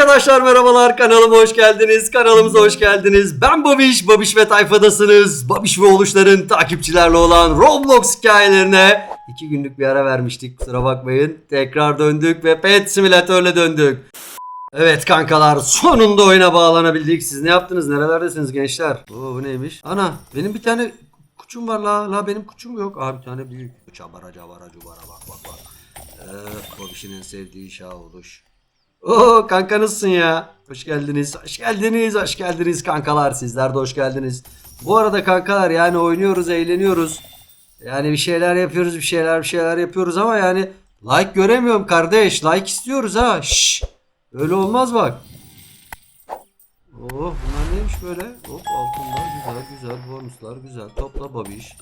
Arkadaşlar merhabalar kanalıma hoş geldiniz. Kanalımıza hoş geldiniz. Ben Babiş, Babiş ve tayfadasınız. Babiş ve oluşların takipçilerle olan Roblox hikayelerine iki günlük bir ara vermiştik. Kusura bakmayın. Tekrar döndük ve Pet Simülatör'le döndük. Evet kankalar sonunda oyuna bağlanabildik. Siz ne yaptınız? Nerelerdesiniz gençler? Oo bu neymiş? Ana benim bir tane kuçum var la. La benim kuçum yok. Aa bir tane büyük. Çabara cabara cubara bak bak bak. Ee, Babiş'in en sevdiği şah oluş. Oo kanka nasılsın ya? Hoş geldiniz. Hoş geldiniz. Hoş geldiniz kankalar. Sizler de hoş geldiniz. Bu arada kankalar yani oynuyoruz, eğleniyoruz. Yani bir şeyler yapıyoruz, bir şeyler bir şeyler yapıyoruz ama yani like göremiyorum kardeş. Like istiyoruz ha. Şşş. Öyle olmaz bak. Oh bunlar neymiş böyle? Hop altınlar güzel güzel bonuslar güzel. Topla babiş.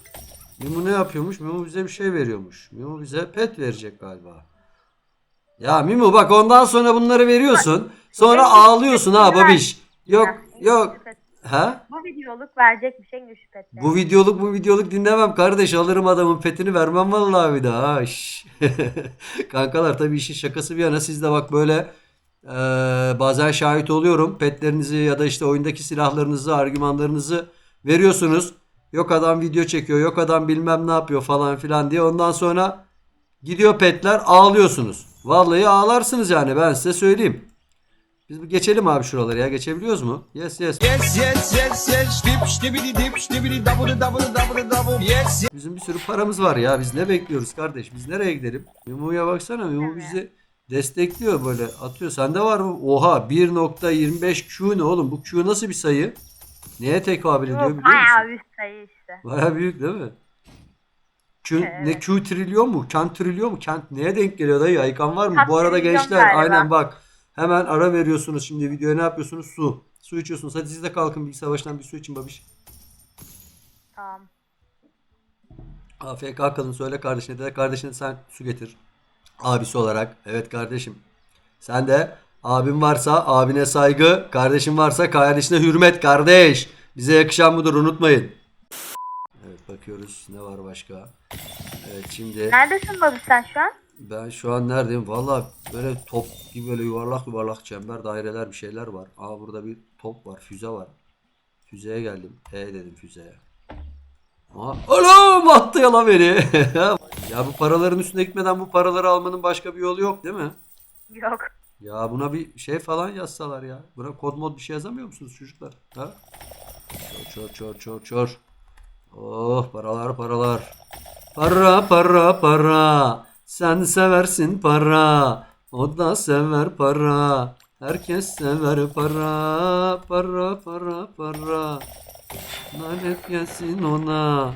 Mimu ne yapıyormuş? Mimu bize bir şey veriyormuş. Mimu bize pet verecek galiba. Ya Mimu bak ondan sonra bunları veriyorsun. Sonra ağlıyorsun ha babiş. Yok yok. Ha? Bu videoluk verecek bir şey petle. Bu videoluk bu videoluk dinlemem kardeş. Alırım adamın petini vermem vallahi bir daha. Kankalar tabii işin şakası bir yana siz de bak böyle eee, bazen şahit oluyorum. Petlerinizi ya da işte oyundaki silahlarınızı, argümanlarınızı veriyorsunuz. Yok adam video çekiyor, yok adam bilmem ne yapıyor falan filan diye. Ondan sonra gidiyor petler ağlıyorsunuz. Vallahi ağlarsınız yani ben size söyleyeyim. Biz geçelim abi şuraları ya. Geçebiliyoruz mu? Yes yes. Yes, yes, yes, yes. Dip, ştibidi dip, ştibidi double, double, double, double. Yes, yes. Bizim bir sürü paramız var ya. Biz ne bekliyoruz kardeş? Biz nereye gidelim? Mimu'ya baksana. Mimu bizi destekliyor böyle. Atıyor. Sende var mı? Oha 1.25 Q ne oğlum? Bu Q nasıl bir sayı? Neye tekabül ediyor biliyor Bayağı musun? üst sayı işte. Baya büyük değil mi? Ne Evet. Q trilyon mu? Kent trilyon mu? Kent neye denk geliyor dayı? Ayıkan var mı? Kent Bu arada gençler galiba. aynen bak. Hemen ara veriyorsunuz şimdi videoya ne yapıyorsunuz? Su. Su içiyorsunuz. Hadi siz de kalkın bilgisayar başından bir su için babiş. Tamam. AFK kalın söyle kardeşine de kardeşine sen su getir. Abisi olarak. Evet kardeşim. Sen de abin varsa abine saygı, kardeşin varsa kardeşine hürmet kardeş. Bize yakışan budur unutmayın. Bakıyoruz ne var başka. Evet şimdi Neredesin Babi sen şu an? ben şu an neredeyim? Valla böyle top gibi böyle yuvarlak yuvarlak çember daireler bir şeyler var. Aa burada bir top var füze var. Füzeye geldim. E dedim füzeye. Aa, Oğlum attı yalan beni. ya bu paraların üstüne gitmeden bu paraları almanın başka bir yolu yok değil mi? Yok. Ya buna bir şey falan yazsalar ya. Buna kod mod bir şey yazamıyor musunuz çocuklar? Ha? Çor çor çor çor çor. Oh paralar paralar. Para para para. Sen seversin para. O da sever para. Herkes sever para. Para para para. Lanet gelsin ona.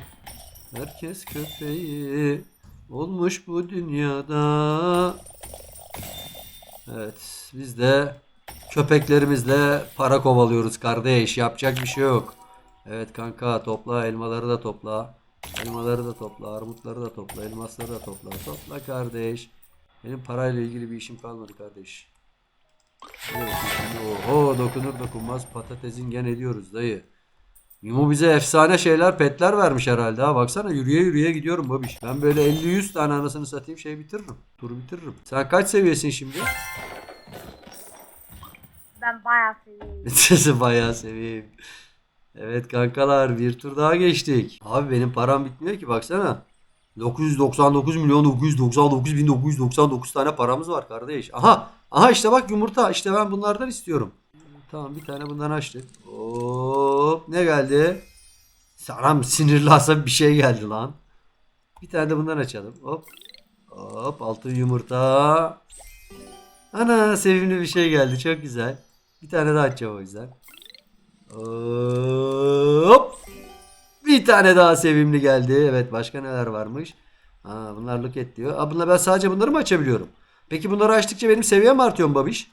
Herkes köpeği. Olmuş bu dünyada. Evet, biz de köpeklerimizle para kovalıyoruz kardeş. Yapacak bir şey yok. Evet kanka topla elmaları da topla. Elmaları da topla, armutları da topla, elmasları da topla. Topla kardeş. Benim parayla ilgili bir işim kalmadı kardeş. Evet, şimdi oho dokunur dokunmaz patatesin gen ediyoruz dayı. Mimo bize efsane şeyler, petler vermiş herhalde ha. Baksana yürüye yürüye gidiyorum babiş. Ben böyle 50-100 tane anasını satayım şey bitiririm. Turu bitiririm. Sen kaç seviyesin şimdi? Ben bayağı seviyeyim. Bayağı seveyim. Evet kankalar bir tur daha geçtik. Abi benim param bitmiyor ki baksana. 999 milyon 999 bin 999 tane paramız var kardeş. Aha aha işte bak yumurta işte ben bunlardan istiyorum. Tamam bir tane bundan açtık. Hop ne geldi? Sanam sinirli asap bir şey geldi lan. Bir tane de bundan açalım. Hop. Hop altın yumurta. Ana sevimli bir şey geldi çok güzel. Bir tane daha açacağım o yüzden. Hop. Bir tane daha sevimli geldi. Evet başka neler varmış? Ha, bunlar look et diyor. Aa, bunlar ben sadece bunları mı açabiliyorum? Peki bunları açtıkça benim seviyem artıyor mu babiş?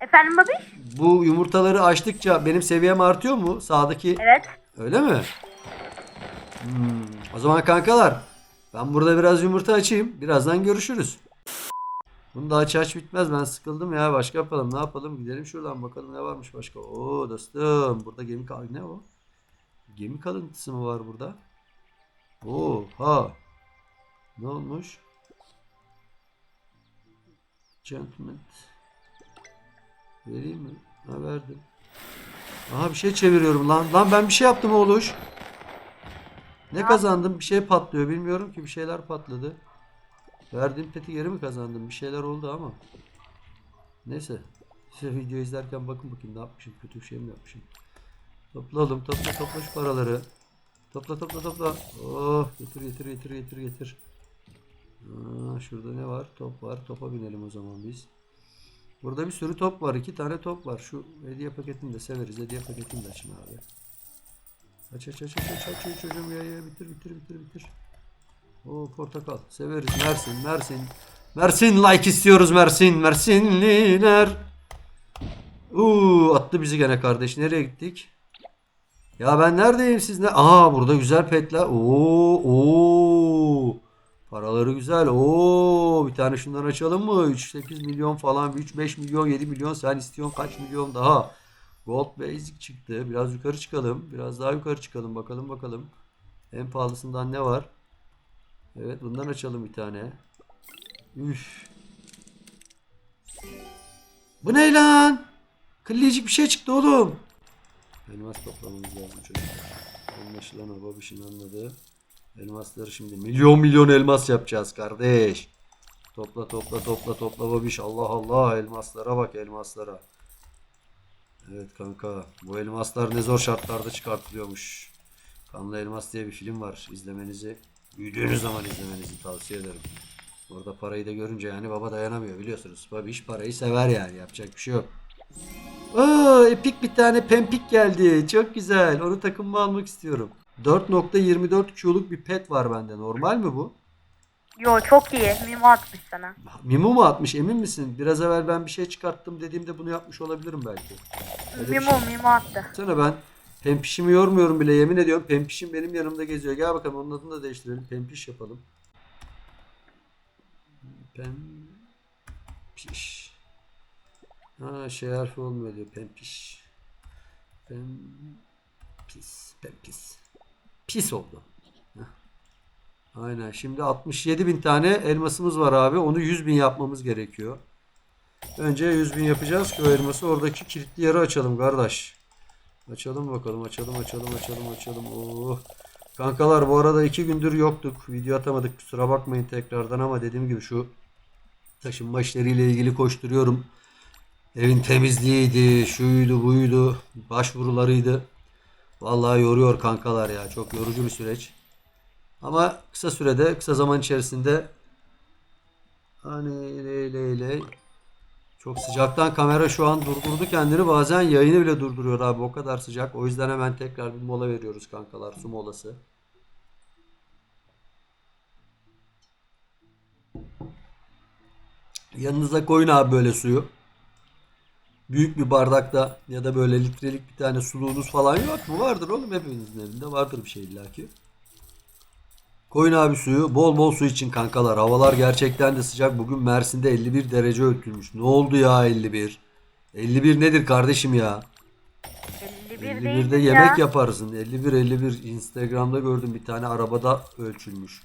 Efendim Babi? Bu yumurtaları açtıkça benim seviyem artıyor mu? Sağdaki Evet. öyle mi? Hmm, O zaman kankalar ben burada biraz yumurta açayım. Birazdan görüşürüz. Bunu da aç aç bitmez. Ben sıkıldım ya. Başka yapalım. Ne yapalım? Gidelim şuradan bakalım ne varmış başka. Oo dostum. Burada gemi kal ne o? Gemi kalıntısı mı var burada? Oo ha. Ne olmuş? Gentleman. Vereyim mi? Ha verdim. Aha bir şey çeviriyorum lan. Lan ben bir şey yaptım oğluş. Ne kazandım? Bir şey patlıyor. Bilmiyorum ki bir şeyler patladı. Verdiğim peti geri mi kazandım? Bir şeyler oldu ama. Neyse. Size video izlerken bakın bakayım ne yapmışım. Kötü bir şey mi yapmışım. Topla oğlum. Topla topla şu paraları. Topla topla topla. Oh getir getir getir getir getir. Aa, şurada ne var? Top var. Topa binelim o zaman biz. Burada bir sürü top var. iki tane top var. Şu hediye paketini de severiz. Hediye paketini de açın abi. Aç aç aç aç aç aç çocuğum ya ya bitir bitir bitir bitir. O portakal. Severiz. Mersin Mersin. Mersin like istiyoruz Mersin. Mersinliler. Uuu attı bizi gene kardeş. Nereye gittik? Ya ben neredeyim siz ne? Aa burada güzel petler. Oo oo. Paraları güzel. Oo bir tane şundan açalım mı? 3-8 milyon falan. 3-5 milyon 7 milyon. Sen istiyorsun kaç milyon daha? Gold Basic çıktı. Biraz yukarı çıkalım. Biraz daha yukarı çıkalım. Bakalım bakalım. En pahalısından ne var? Evet bundan açalım bir tane. Üf. Bu ne lan? Kıllayıcık bir şey çıktı oğlum. Elmas toplamamız lazım çocuklar. Anlaşılan o babişin anladı. Elmasları şimdi milyon milyon elmas yapacağız kardeş. Topla topla topla topla babiş. Allah Allah elmaslara bak elmaslara. Evet kanka bu elmaslar ne zor şartlarda çıkartılıyormuş. Kanlı Elmas diye bir film var. İzlemenizi büyüdüğünüz zaman izlemenizi tavsiye ederim. Orada parayı da görünce yani baba dayanamıyor biliyorsunuz. Babiş parayı sever yani yapacak bir şey yok. Aa, epik bir tane pempik geldi. Çok güzel. Onu takımıma almak istiyorum. 4.24 Q'luk bir pet var bende. Normal mi bu? Yo çok iyi. Mimo atmış sana. Mimo mu atmış emin misin? Biraz evvel ben bir şey çıkarttım dediğimde bunu yapmış olabilirim belki. Öyle Mimo Mimo attı. Sana ben Pempişimi yormuyorum bile yemin ediyorum. Pempişim benim yanımda geziyor. Gel bakalım onun adını da değiştirelim. Pempiş yapalım. Pempiş. Ha şey harfi olmuyor diyor. Pempiş. Pempis. Pempis. Pis oldu. Aynen. Şimdi 67 bin tane elmasımız var abi. Onu 100 bin yapmamız gerekiyor. Önce 100 bin yapacağız ki o elması oradaki kilitli yeri açalım kardeş. Açalım bakalım açalım açalım açalım açalım. Oh. Kankalar bu arada iki gündür yoktuk. Video atamadık kusura bakmayın tekrardan ama dediğim gibi şu taşınma işleriyle ilgili koşturuyorum. Evin temizliğiydi, şuydu buydu, başvurularıydı. Vallahi yoruyor kankalar ya. Çok yorucu bir süreç. Ama kısa sürede, kısa zaman içerisinde hani ley ley ley çok sıcaktan kamera şu an durdurdu kendini. Bazen yayını bile durduruyor abi. O kadar sıcak. O yüzden hemen tekrar bir mola veriyoruz kankalar. Su molası. Yanınıza koyun abi böyle suyu. Büyük bir bardakta ya da böyle litrelik bir tane suluğunuz falan yok mu? Vardır oğlum hepinizin evinde. Vardır bir şey illaki. Koyun abi suyu. Bol bol su için kankalar. Havalar gerçekten de sıcak. Bugün Mersin'de 51 derece ölçülmüş. Ne oldu ya 51? 51 nedir kardeşim ya? 51 51'de değil yemek ya. yaparsın. 51 51 Instagram'da gördüm bir tane arabada ölçülmüş.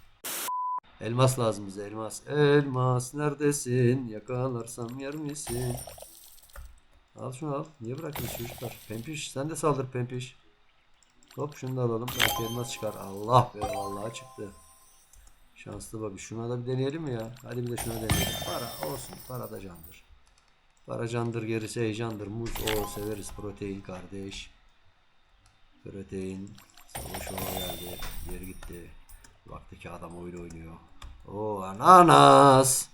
Elmas lazım bize elmas. Elmas neredesin? Yakalarsam yer misin? Al şunu al. Niye bırakıyorsun çocuklar? Pempiş sen de saldır Pempiş. Hop şunu da alalım. Belki elmas çıkar. Allah be vallahi çıktı. Şanslı babi. Şuna da bir deneyelim mi ya? Hadi bir de şuna deneyelim. Para olsun. Para da candır. Para candır gerisi heyecandır. Muz o severiz. Protein kardeş. Protein. Savaş ona geldi. Geri gitti. Baktaki adam oyun oynuyor. O ananas.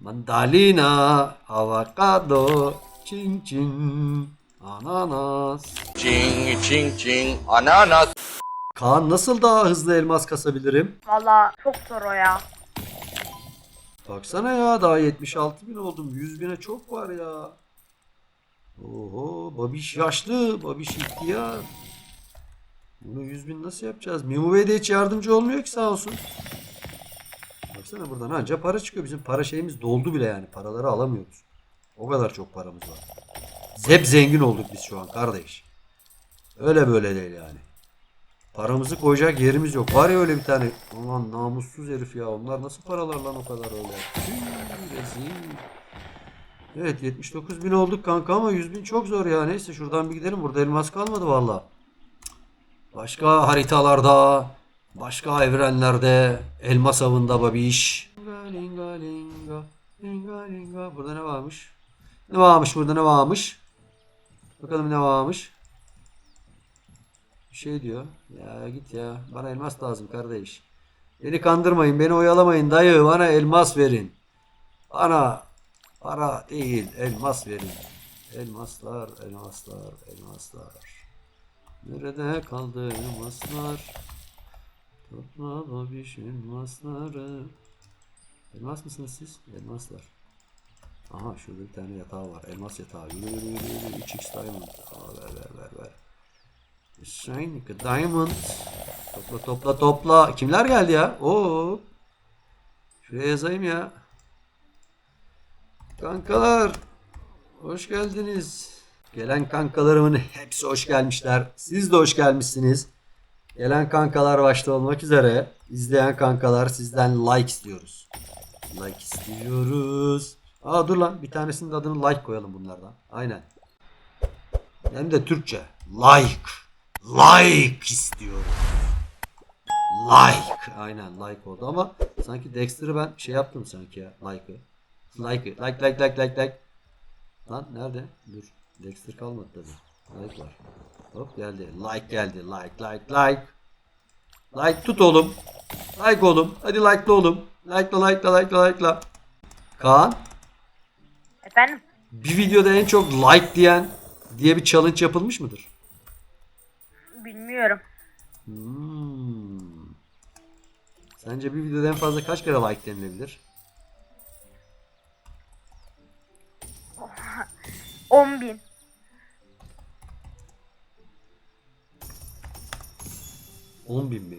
Mandalina. Avokado. Çin çin. Ananas. Ching ching ching ananas. Kaan nasıl daha hızlı elmas kasabilirim? Valla çok zor o ya. Baksana ya daha 76 bin oldum. 100 bine çok var ya. Oho babiş yaşlı. Babiş ihtiyar. Bunu 100 bin nasıl yapacağız? Mimu Bey de hiç yardımcı olmuyor ki sağ olsun. Baksana buradan anca para çıkıyor. Bizim para şeyimiz doldu bile yani. Paraları alamıyoruz. O kadar çok paramız var. Zep zengin olduk biz şu an kardeş. Öyle böyle değil yani. Paramızı koyacak yerimiz yok. Var ya öyle bir tane. Ulan namussuz herif ya. Onlar nasıl paralar lan o kadar öyle. Evet 79 bin olduk kanka ama 100 bin çok zor ya. Neyse şuradan bir gidelim. Burada elmas kalmadı valla. Başka haritalarda, başka evrenlerde elmas avında babiş. Burada ne varmış? Ne varmış burada ne varmış? Bakalım ne varmış? Bir şey diyor. Ya git ya. Bana elmas lazım kardeş. Beni kandırmayın, beni oyalamayın dayı. Bana elmas verin. Bana para değil, elmas verin. Elmaslar, elmaslar, elmaslar. Nerede kaldı elmaslar? Topla babiş elmasları. Elmas mısınız siz? Elmaslar. Aha şurada bir tane yatağı var. Elmas yatağı. Yürü yürü yürü yürü. 3x diamond. Aa, ver ver ver ver. Shine a diamond. Topla topla topla. Kimler geldi ya? Oo. Şuraya yazayım ya. Kankalar. Hoş geldiniz. Gelen kankalarımın hepsi hoş gelmişler. Siz de hoş gelmişsiniz. Gelen kankalar başta olmak üzere. izleyen kankalar sizden like istiyoruz. Like istiyoruz. Aa dur lan bir tanesinin adını like koyalım bunlardan. Aynen. Hem de Türkçe. Like. Like istiyorum. Like. Aynen like oldu ama sanki Dexter'ı ben şey yaptım sanki ya. Like'ı. Like'ı. Like like like like like. Lan nerede? Dur. Dexter kalmadı tabii. Like var. Hop geldi. Like geldi. Like like like. Like tut oğlum. Like oğlum. Hadi like'la oğlum. Like'la like'la like'la like'la. Kaan. Efendim? Bir videoda en çok like diyen diye bir challenge yapılmış mıdır? Bilmiyorum. Hmm. Sence bir videoda en fazla kaç kere like denilebilir? 10 bin. On bin mi?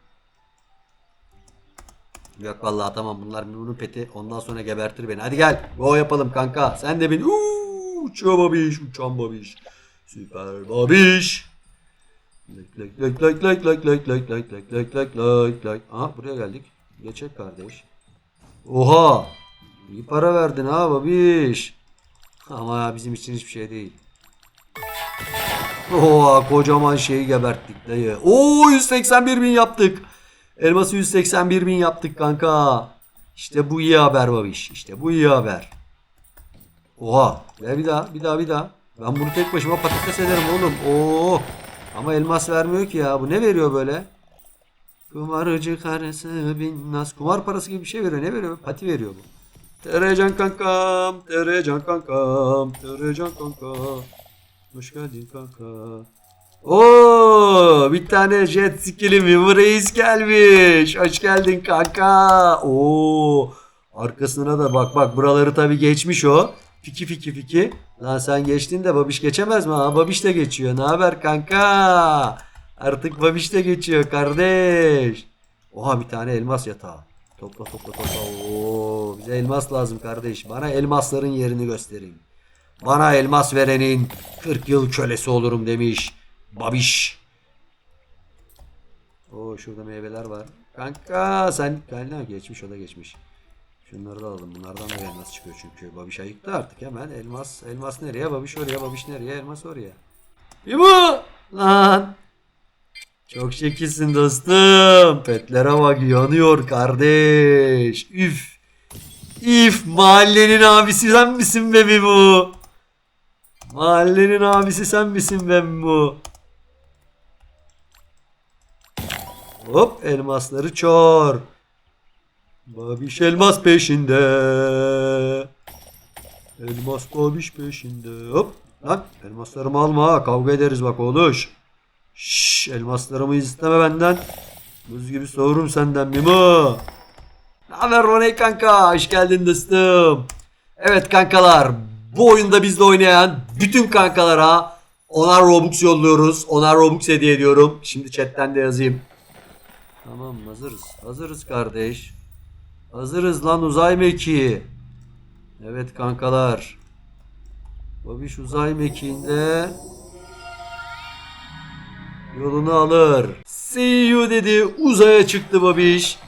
Yok vallahi tamam bunlar bunun peti ondan sonra gebertir beni. Hadi gel go yapalım kanka. Sen de beni uuu uçuyor babiş uçan babiş. Süper babiş. Like like like like like like like like like like like like like Aha buraya geldik. Geçek kardeş. Oha. İyi para verdin ha babiş. Ama bizim için hiçbir şey değil. Oha kocaman şeyi geberttik dayı. Oo 181 bin yaptık. Elması 181 bin yaptık kanka. İşte bu iyi haber babiş. İşte bu iyi haber. Oha. Ver bir daha bir daha bir daha. Ben bunu tek başıma patates ederim oğlum. Oo. Ama elmas vermiyor ki ya. Bu ne veriyor böyle? Kumarcı karısı bin nas. Kumar parası gibi bir şey veriyor. Ne veriyor? Pati veriyor bu. Terecan kankam, Terecan kankam, Terecan kanka. Hoş geldin kanka. Oo, bir tane jet skill'i Mimo Reis gelmiş. Hoş geldin kanka. Oo, arkasına da bak bak buraları tabii geçmiş o. Fiki fiki fiki. Lan sen geçtin de Babiş geçemez mi? Ha, Babiş de geçiyor. Ne haber kanka? Artık Babiş de geçiyor kardeş. Oha bir tane elmas yatağı. Topla topla topla. Oo, bize elmas lazım kardeş. Bana elmasların yerini gösterin. Bana elmas verenin 40 yıl kölesi olurum demiş. Babiş. Oo şurada meyveler var. Kanka sen kendine geçmiş o da geçmiş. Şunları da alalım. Bunlardan da elmas çıkıyor çünkü. Babiş ayıktı artık hemen. Elmas elmas nereye? Babiş oraya. Babiş nereye? Elmas oraya. İbo! Lan! Çok şekilsin dostum. Petlere bak yanıyor kardeş. Üf. Üf mahallenin abisi sen misin be bu? Mahallenin abisi sen misin be bu? Hop elmasları çor. Babiş elmas peşinde. Elmas babiş peşinde. Hop lan elmaslarımı alma kavga ederiz bak oğluş. Şşş elmaslarımı isteme benden. Buz gibi soğurum senden Mimo. Haber Roney kanka? Hoş geldin dostum. Evet kankalar. bu oyunda bizle oynayan bütün kankalara onar Robux yolluyoruz. Onar Robux hediye ediyorum. Şimdi chatten de yazayım. Tamam hazırız. Hazırız kardeş. Hazırız lan uzay mekiği. Evet kankalar. Babiş uzay mekiğinde yolunu alır. See you dedi. Uzaya çıktı Babiş.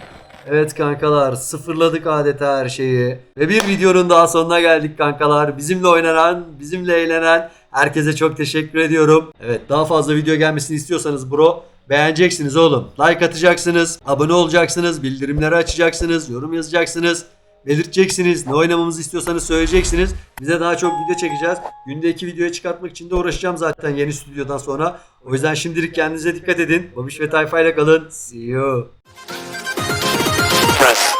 Evet kankalar sıfırladık adeta her şeyi. Ve bir videonun daha sonuna geldik kankalar. Bizimle oynanan, bizimle eğlenen herkese çok teşekkür ediyorum. Evet daha fazla video gelmesini istiyorsanız bro beğeneceksiniz oğlum. Like atacaksınız, abone olacaksınız, bildirimleri açacaksınız, yorum yazacaksınız. Belirteceksiniz. Ne oynamamızı istiyorsanız söyleyeceksiniz. Bize daha çok video çekeceğiz. Günde iki videoya çıkartmak için de uğraşacağım zaten yeni stüdyodan sonra. O yüzden şimdilik kendinize dikkat edin. Babiş ve Tayfa ile kalın. See you. press